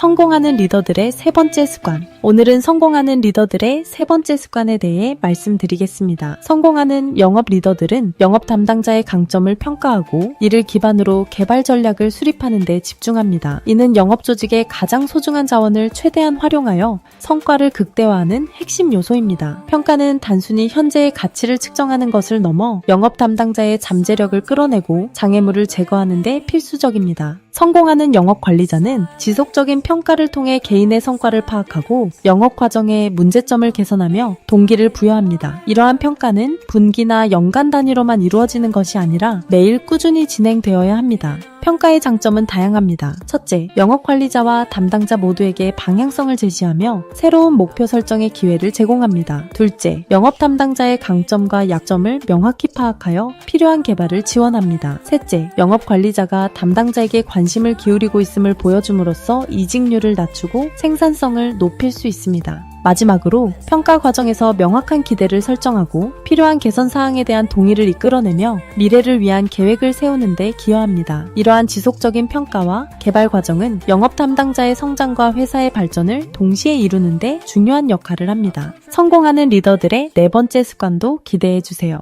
성공하는 리더들의 세 번째 습관. 오늘은 성공하는 리더들의 세 번째 습관에 대해 말씀드리겠습니다. 성공하는 영업 리더들은 영업 담당자의 강점을 평가하고 이를 기반으로 개발 전략을 수립하는 데 집중합니다. 이는 영업 조직의 가장 소중한 자원을 최대한 활용하여 성과를 극대화하는 핵심 요소입니다. 평가는 단순히 현재의 가치를 측정하는 것을 넘어 영업 담당자의 잠재력을 끌어내고 장애물을 제거하는 데 필수적입니다. 성공하는 영업 관리자는 지속적인 평가를 통해 개인의 성과를 파악하고 영업 과정의 문제점을 개선하며 동기를 부여합니다. 이러한 평가는 분기나 연간 단위로만 이루어지는 것이 아니라 매일 꾸준히 진행되어야 합니다. 평가의 장점은 다양합니다. 첫째, 영업 관리자와 담당자 모두에게 방향성을 제시하며 새로운 목표 설정의 기회를 제공합니다. 둘째, 영업 담당자의 강점과 약점을 명확히 파악하여 필요한 개발을 지원합니다. 셋째, 영업 관리자가 담당자에게 관심을 기울이고 있음을 보여줌으로써 이직률을 낮추고 생산성을 높일 수 있습니다. 마지막으로 평가 과정에서 명확한 기대를 설정하고 필요한 개선 사항에 대한 동의를 이끌어내며 미래를 위한 계획을 세우는 데 기여합니다. 이러한 지속적인 평가와 개발 과정은 영업 담당자의 성장과 회사의 발전을 동시에 이루는 데 중요한 역할을 합니다. 성공하는 리더들의 네 번째 습관도 기대해 주세요.